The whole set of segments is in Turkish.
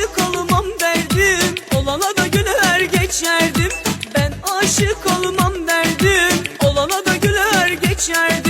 aşık olmam derdim. Olana da güler geçerdim. Ben aşık olmam derdim. Olana da güler geçerdim.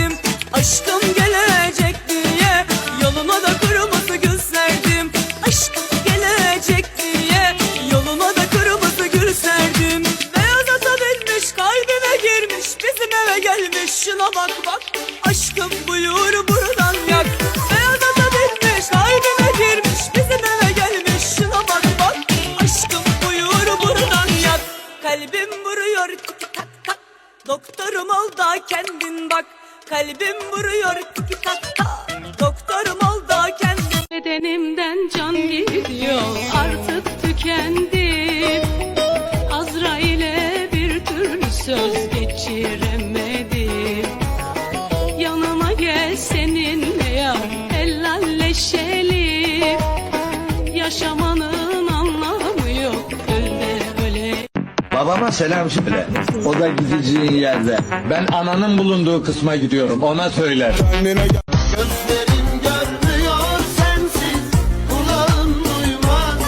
Babama selam söyle. O da gideceğin yerde. Ben ananın bulunduğu kısma gidiyorum. Ona söyler. Gözlerim görmüyor sensiz Kulağım duymaz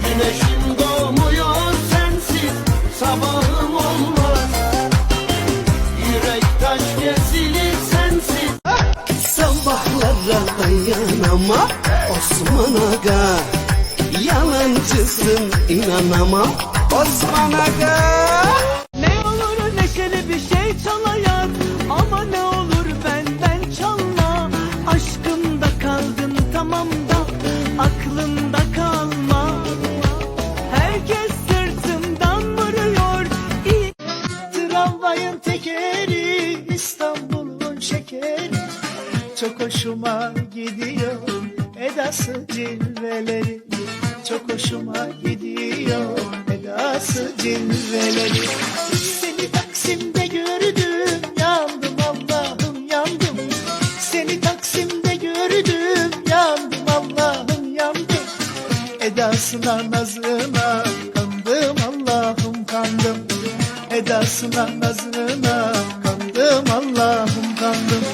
Güneşim doğmuyor sensiz Sabahım olmaz Yürek taş kesilir sensiz Sabahlara dayanamam Osman Aga Yalancısın inanamam Osman Aga Ne olur neşeli bir şey çalayar Ama ne olur benden çalma. Aşkımda kaldın tamam da Aklımda kalma. Herkes sırtımdan vuruyor. İyi Tramvayın tekeri İstanbul'un şekeri. Çok hoşuma gidiyor Edası cilveleri. Çok hoşuma gidiyor Edası cilveleri Seni Taksim'de gördüm. Yandım Allah'ım yandım. Seni Taksim'de gördüm. Yandım Allah'ım yandım. Edasına nazına kandım. Allah'ım kandım. Edasına nazına kandım. Allah'ım kandım.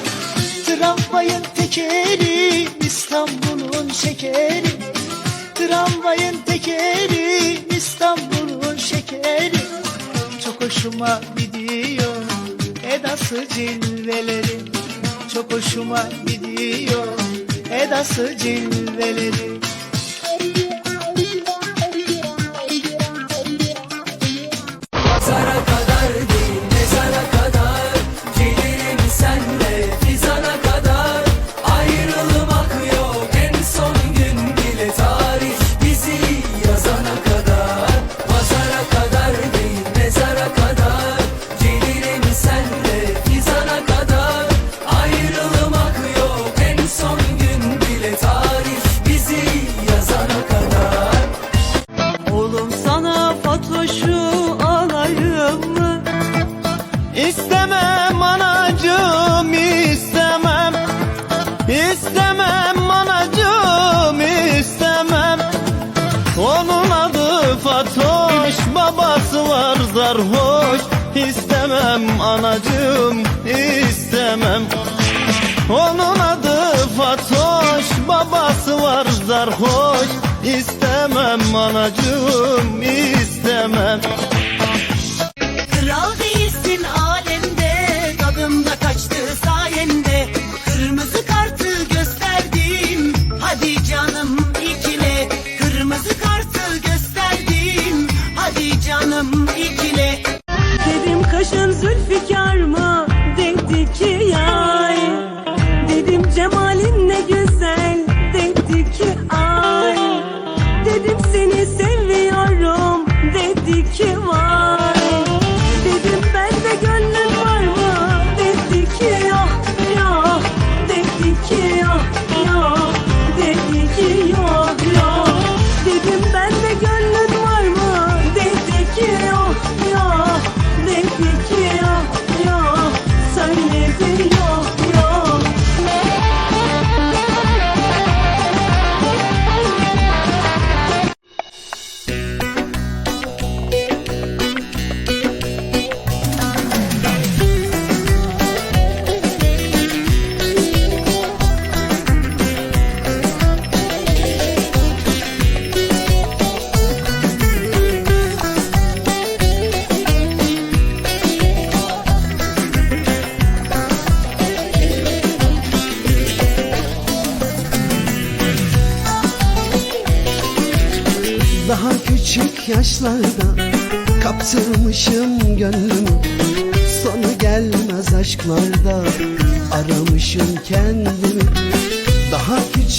Tramvayın tekeri İstanbul'un şekeri Tramvayın tekeri İstanbul'un şekeri. Çok hoşuma gidiyor Edası cilveleri. Çok hoşuma gidiyor Edası cilveleri İstemem anacığım istemem. Onun adı Fatoş babası var zarhoş. İstemem anacığım istemem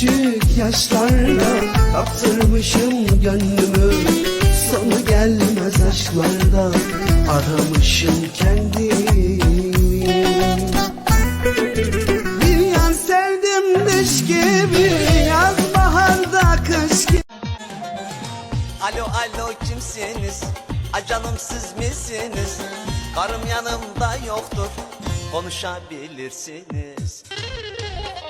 küçük yaşlarda kaptırmışım gönlümü Sonu gelmez aşklarda aramışım kendimi Bir yan sevdim düş gibi Yaz baharda kış gibi Alo alo kimsiniz? Acanım siz misiniz? Karım yanımda yoktur Konuşabilirsiniz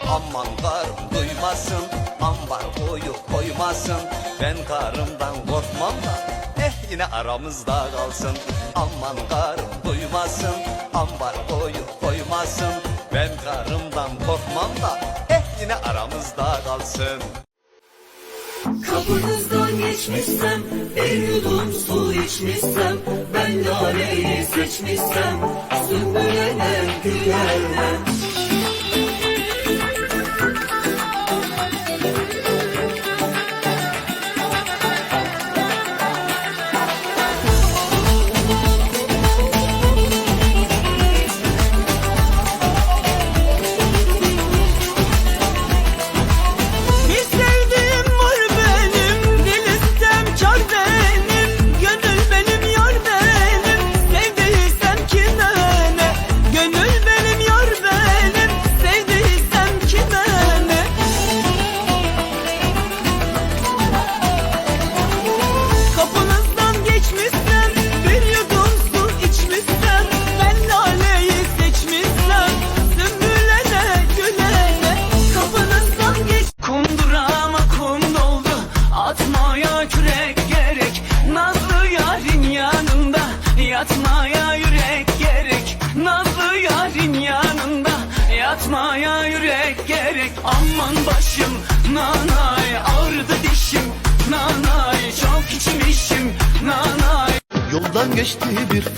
Aman karım duymasın Ambar boyu koymasın. Ben karımdan korkmam da Eh yine aramızda kalsın. Aman karım duymasın Ambar boyu koymasın. Ben karımdan korkmam da Eh yine aramızda kalsın. Kapınızdan geçmişsem Bir yudum su içmişsem Ben laleyi seçmişsem Sümbülene gülerle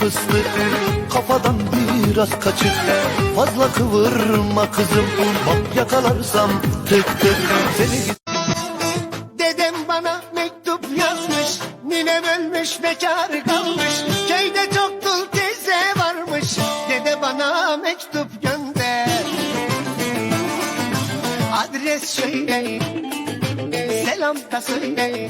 fıstık Kafadan biraz kaçık Fazla kıvırma kızım. Bak yakalarsam tık tık Seni Dedem bana mektup yazmış Ninem ölmüş bekar kalmış. Köyde çok dul teyze varmış Dede bana mektup gönder. Adres şöyle Selam da söyle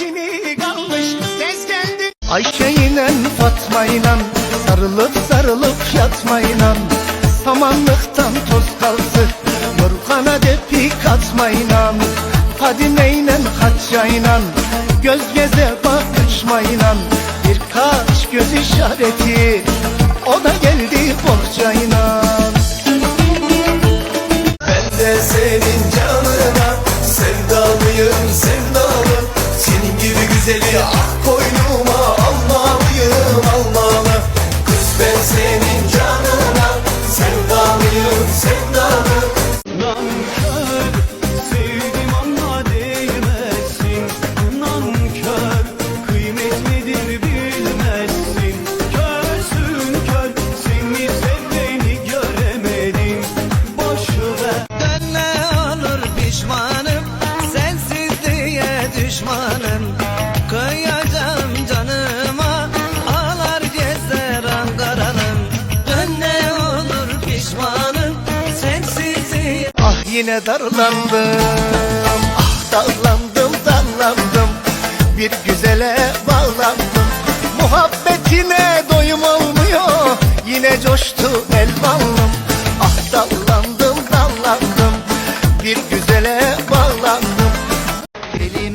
Ekini kalmış Tez geldi. Ayşe ile Fatma ile Sarılıp sarılıp yatma ile Samanlıktan toz kalsı Yorgana depik atma ile Fadime ile Hacca ile Göz göze bakışma ile Birkaç göz işareti. O da geldi bohçayla ben gibi güzeli ah koynuma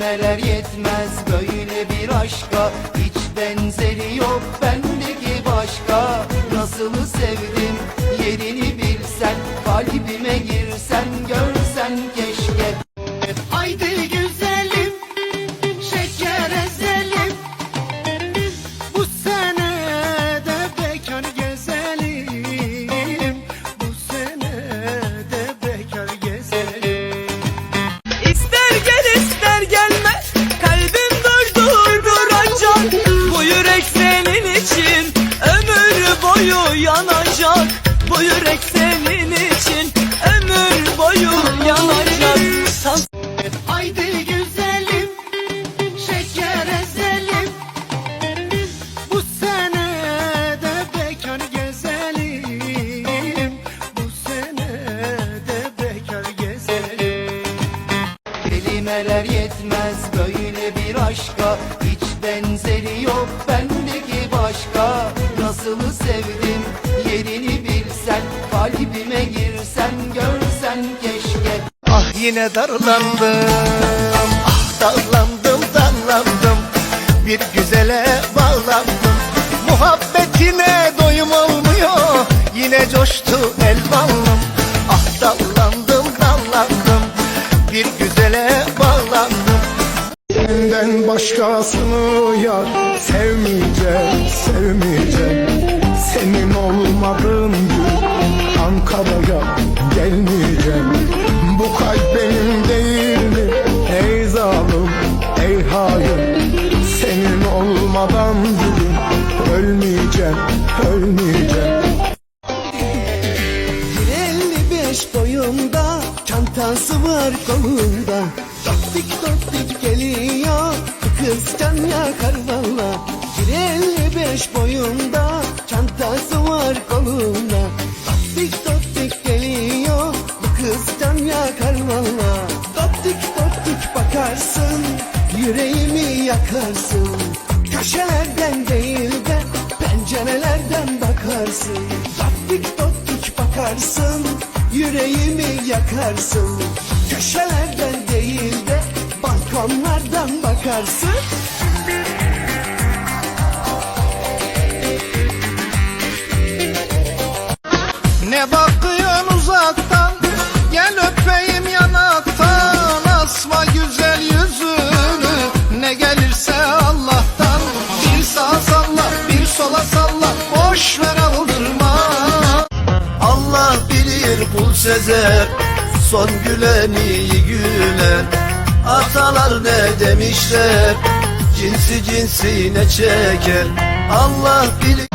Kelimeler yetmez böyle bir aşka. Hiç benzeri yok yine darlandım. Ah darlandım darlandım. Bir güzele bağlandım. Muhabbetine doyum olmuyor. Yine coştu el bağlım. Ah darlandım darlandım. Bir güzele bağlandım. Senden başkasını yar Sevmeyeceğim, sevmeyeceğim. Senin olmadığın gün Ankara'ya gelmeyeceğim Ölmeyeceğim, ölmeyeceğim 55 boyunda Çantası var kolunda. Doptik doptik geliyor Bu kız can yakar valla. 55 boyunda Çantası var kolunda. Doptik doptik geliyor Bu kız can yakar valla. Doptik doptik bakarsın Yüreğimi yakarsın doptik bakarsın Yüreğimi yakarsın. Köşelerden değil de balkonlardan bakarsın. Ne bakıyorsun uzaktan? Gel öpeyim yanaktan. Asma güzel yüzünü. Ne gelirse Allah'tan. Bir sağa salla bir sola salla. Boş ver aldırma sezer Son gülen iyi gülen Atalar ne demişler Cinsi cinsine çeker. Allah bilir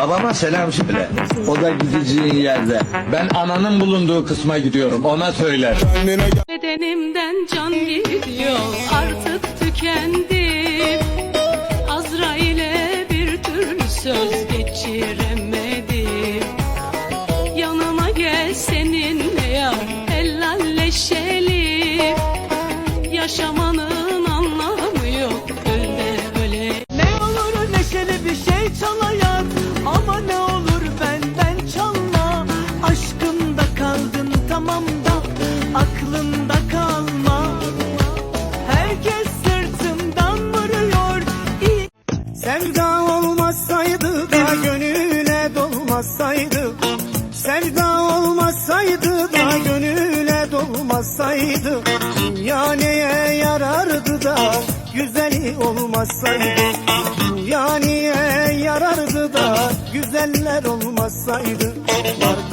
Babama selam söyle. O da gideceğin yerde. Ben ananın bulunduğu kısma gidiyorum. Ona söyler. Bedenimden can gidiyor artık tükendim Azrail'e bir türlü söz geçiremedim Yanıma gel seninle ya helalleşelim Yaşamanın olmasaydı Dünya niye yarardı da güzeller olmasaydı? Var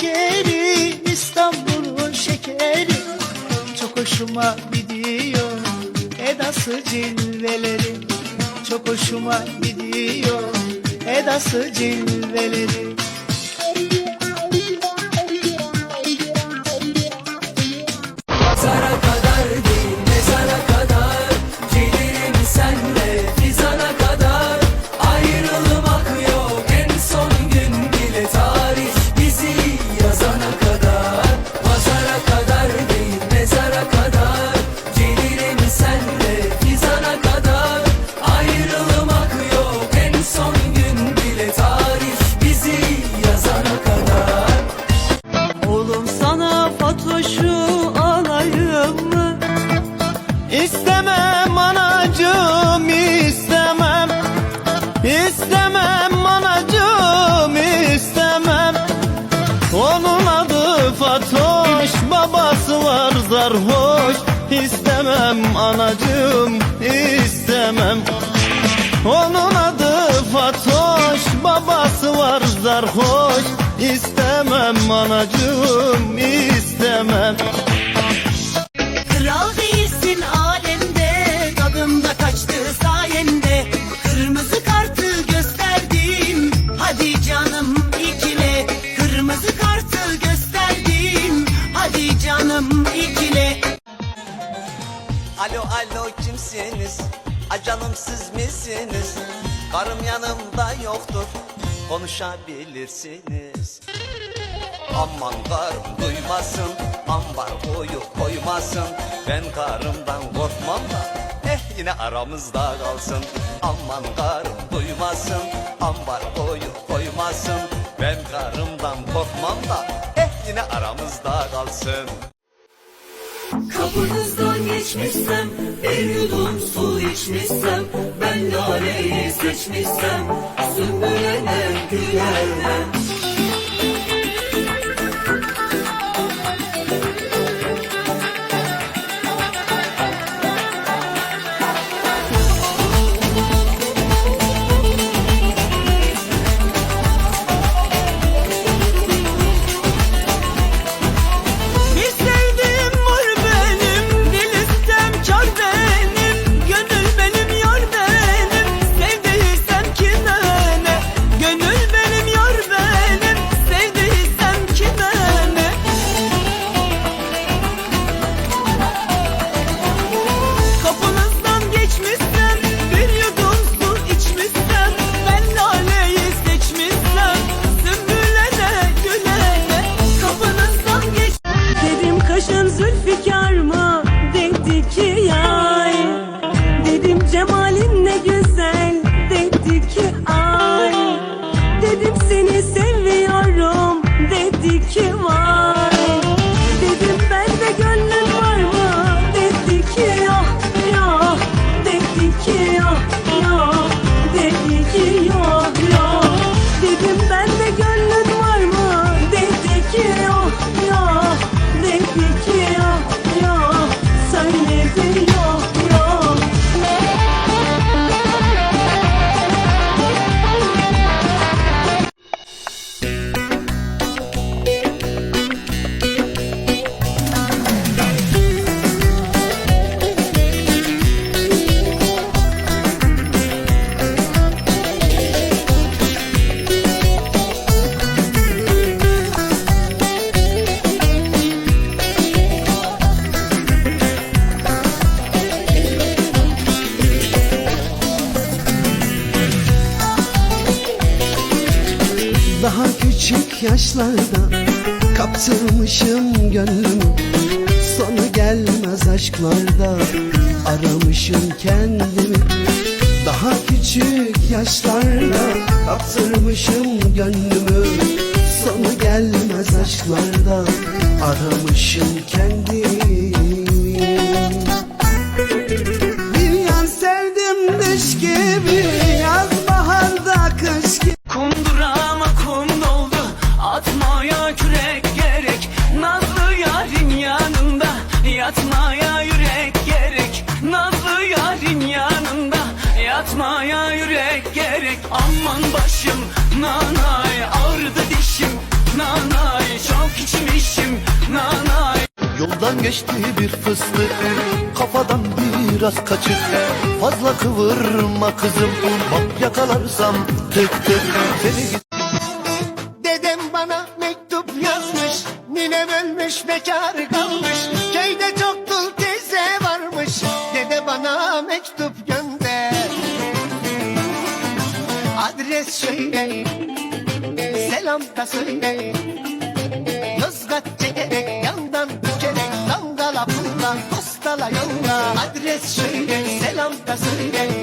şekeri İstanbul'un şekeri. Çok hoşuma gidiyor Edası cilveleri. Çok hoşuma gidiyor Edası cilveleri. istemem anacığım istemem. Onun adı Fatoş babası var zarhoş. İstemem anacığım istemem. Kral değilsin alemde tadımda kaçtı sayende. Kırmızı kartı gösterdin hadi canım ikile. Kırmızı kartı gösterdin hadi canım ikile misiniz? Acanım siz misiniz? Karım yanımda yoktur konuşabilirsiniz. Aman karım duymasın ambar koyu koymasın. Ben karımdan korkmam da eh yine aramızda kalsın. Aman karım duymasın ambar koyu koymasın. Ben karımdan korkmam da eh yine aramızda kalsın. Kapınızdan geçmişsem Bir yudum su içmişsem Ben laleyi seçmişsem Sümbülene gülemem yaşlarda Kaptırmışım gönlümü. Sonu gelmez aşklarda Aramışım kendimi. Daha küçük yaşlarda Kaptırmışım gönlümü. Sonu gelmez aşklarda Aramışım kendimi Başım nanay Ağrıdı dişim. Nanay Çok içmişim nanay. Yoldan geçti bir fıstık Kafadan biraz kaçık. Fazla kıvırma kızım Bak yakalarsam tık tık. Seni git Dedem bana mektup yazmış Ninem ölmüş bekar Adres söyle Selam da söyle Yozgat çekerek yandan bükerek Damgala pulla postala yolla. Adres söyle selam da söyle